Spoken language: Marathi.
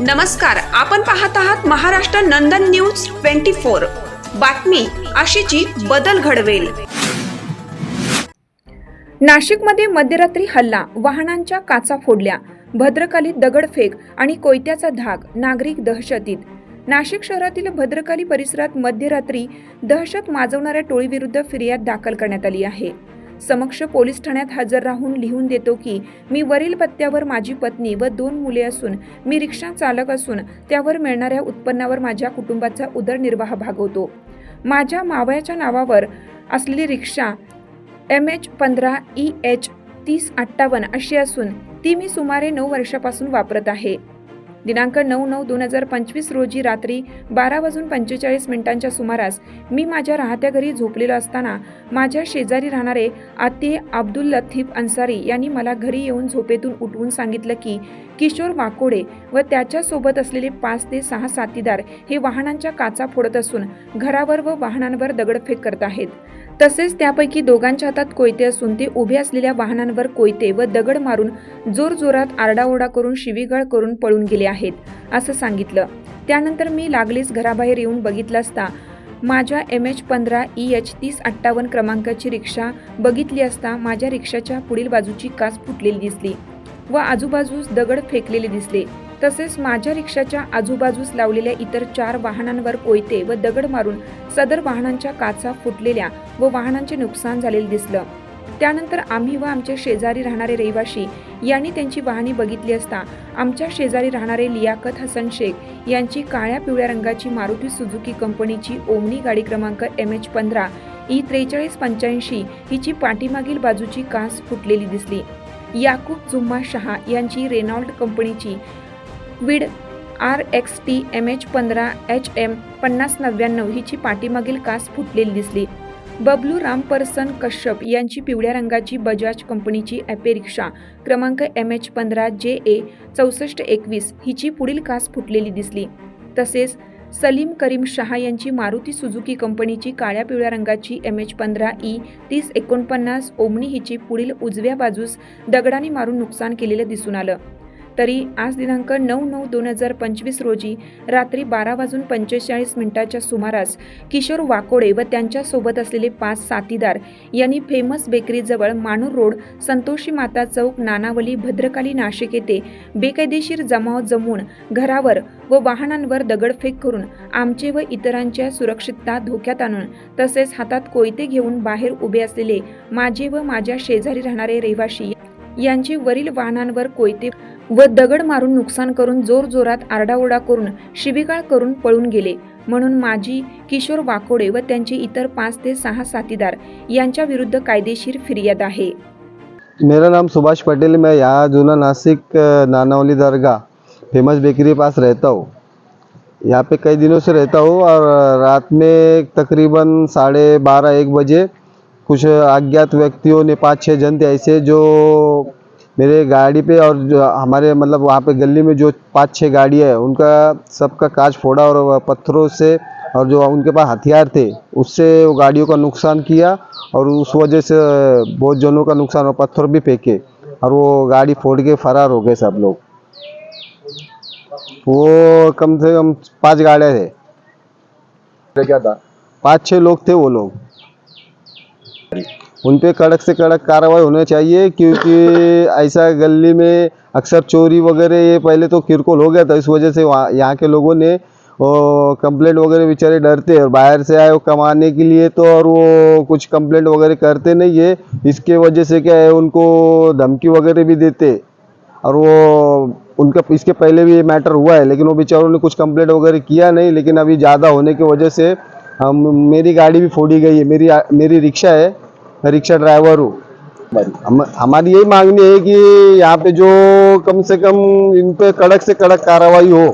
नमस्कार आपण पाहत आहात Maharashtra Nandan news twenty four. बातमी अशीची बदल घडवेल. नाशिकमध्ये मध्यरात्री हल्ला वाहनांच्या काचा फोडल्या भद्रकाली दगडफेक आणि कोयत्याचा धाक नागरिक दहशतीत. नाशिक शहरातील भद्रकाली परिसरात मध्यरात्री दहशत माजवणाऱ्या टोळीविरुद्ध फिर्याद दाखल करण्यात आली आहे. समक्ष पोलीस ठाण्यात हजर राहून लिहून देतो की मी वरील पत्त्यावर माझी पत्नी व दोन मुले असून मी रिक्षा चालक असून त्यावर मिळणाऱ्या उत्पन्नावर माझ्या कुटुंबाचा उदरनिर्वाह भागवतो. माझ्या मावयाच्या नावावर असलेली रिक्षा एम एच पंधरा ई एच तीस अठ्ठावन्न अशी असून ती मी सुमारे नऊ वर्षापासून वापरत आहे. दिनांक नऊ नऊ दोन हजार पंचवीस रोजी रात्री बारा वाजून पंचेचाळीस मिनिटांच्या सुमारास मी माझ्या राहत्या घरी झोपलेलो असताना माझ्या शेजारी राहणारे आते अब्दुल लतीफ अन्सारी यांनी मला घरी येऊन झोपेतून उठवून सांगितलं की किशोर वाकोडे व त्याच्यासोबत असलेले पाच ते सहा साथीदार हे वाहनांच्या काचा फोडत असून घरावर व वाहनांवर दगडफेक करत आहेत. तसेच त्यापैकी दोघांच्या हातात कोयते असून ते उभे असलेल्या वाहनांवर कोयते व दगड मारून जोरजोरात आरडाओरडा करून शिवीगाळ करून पळून गेले आहेत असं सांगितलं. त्यानंतर मी लागलीच घराबाहेर येऊन बघितलं असता माझ्या एम एच पंधरा ई एच तीस अठ्ठावन्न क्रमांकाची रिक्षा बघितली असता माझ्या रिक्षाच्या पुढील बाजूची काच फुटलेली दिसली. व आजूबाजूस दगड फेकलेले दिसले. तसेच माझ्या रिक्षाच्या आजूबाजूस लावलेल्या इतर चार वाहनांवर कोयते व दगड मारून सदर वाहनांच्या काचा फुटलेल्या व वाहनांचे नुकसान झालेले दिसलं. त्यानंतर आम्ही व आमच्या शेजारी राहणारे रहिवाशी यांनी त्यांची वाहने बघितली असता आमच्या शेजारी राहणारे लियाकत हसन शेख यांची काळ्या पिवळ्या रंगाची मारुती सुझुकी कंपनीची ओमनी गाडी क्रमांक एम एच पंधरा ई त्रेचाळीस पंच्याऐंशी हिची पाठीमागील बाजूची कास फुटलेली दिसली. याकूब जुम्मा शहा यांची रेनॉल्ड कंपनीची Kwid R X T M H पंधरा एच एम पन्नास नव्याण्णव हिची पाठीमागील कास फुटलेली दिसली. बबलू रामपरसन कश्यप यांची पिवळ्या रंगाची बजाज कंपनीची ॲपे रिक्षा क्रमांक एम एच पंधरा जे ए चौसष्ट एकवीस हिची पुढील कास फुटलेली दिसली. तसेच सलीम करीम शहा यांची मारुती सुझुकी कंपनीची काळ्या पिवळ्या रंगाची एम एच पंधरा ई तीस एकोणपन्नास ओमनी हिची पुढील उजव्या बाजूस दगडाने मारून नुकसान केलेलं दिसून आलं. तरी आज दिनांक नऊ नऊ दोन हजार पंचवीस रोजी रात्री बारा वाजून पंचेचाळीस मिनिटाच्या सुमारास किशोर वाकोडे व त्यांच्यासोबत असलेले पाच साथीदार यांनी फेमस बेकरीजवळ मानूर रोड संतोषी माता चौक नानावली भद्रकाली नाशिक येथे बेकायदेशीर जमाव जमवून घरावर व वाहनांवर दगडफेक करून आमचे व इतरांच्या सुरक्षितता धोक्यात आणून तसेच हातात कोयते घेऊन बाहेर उभे असलेले माझे व माझ्या शेजारी राहणारे रहिवाशी यांचे वरील वाहनांवर कोयते व दगड मारून नुकसान करून जोरजोरात आरडाओरडा करून शिबिकाळ करून पळून गेले. म्हणून माझी किशोर वाकोडे व त्यांचे इतर पाच ते सहा साथीदार यांच्या विरुद्ध कायदेशीर फिर्याद आहे. मेरा नाम सुभाष पटेल मैं यहाँ जूना नासिक नानावली दरगाह फेमस बेकरी पास रहता हूँ। यहाँ पे कई दिनों से रहता हूँ और रात में तकरीबन साढ़े बारह एक बजे कुछ अज्ञात व्यक्तियों ने पाँच छः जन थे ऐसे जो मेरे गाड़ी पे और जो हमारे मतलब वहाँ पे गली में जो पाँच छः गाड़ियाँ है उनका सबका कांच फोड़ा और पत्थरों से और जो उनके पास हथियार थे उससे वो गाड़ियों का नुकसान किया और उस वजह से बहुत जनों का नुकसान और पत्थर भी फेंके और वो गाड़ी फोड़ के फरार हो गए सब लोग। वो कम से कम पाँच गाड़ियाँ थे। क्या था? पाँच छः लोग थे वो लोग। उन पर कड़क से कड़क कार्रवाई होना चाहिए, क्योंकि ऐसा गली में अक्सर चोरी वगैरह, ये पहले तो किरकोल हो गया था, इस वजह से वहाँ, यहाँ के लोगों ने, वो कंप्लेंट वगैरह बेचारे डरते और बाहर से आए वो कमाने के लिए तो और वो कुछ कंप्लेंट वगैरह करते नहीं है, इसके वजह से क्या है, उनको धमकी वगैरह भी देते और वो उनका, इसके पहले भी ये मैटर हुआ है, लेकिन वो बेचारों ने कुछ कंप्लेंट वगैरह किया नहीं, लेकिन अभी ज़्यादा होने की वजह से हम, मेरी गाड़ी भी फोड़ी गई है, मेरी मेरी रिक्शा है रिक्शा ड्राइवर हूँ। हम हमारी यही मांगनी है कि यहाँ पे जो कम से कम इन पे कड़क से कड़क कार्रवाई हो।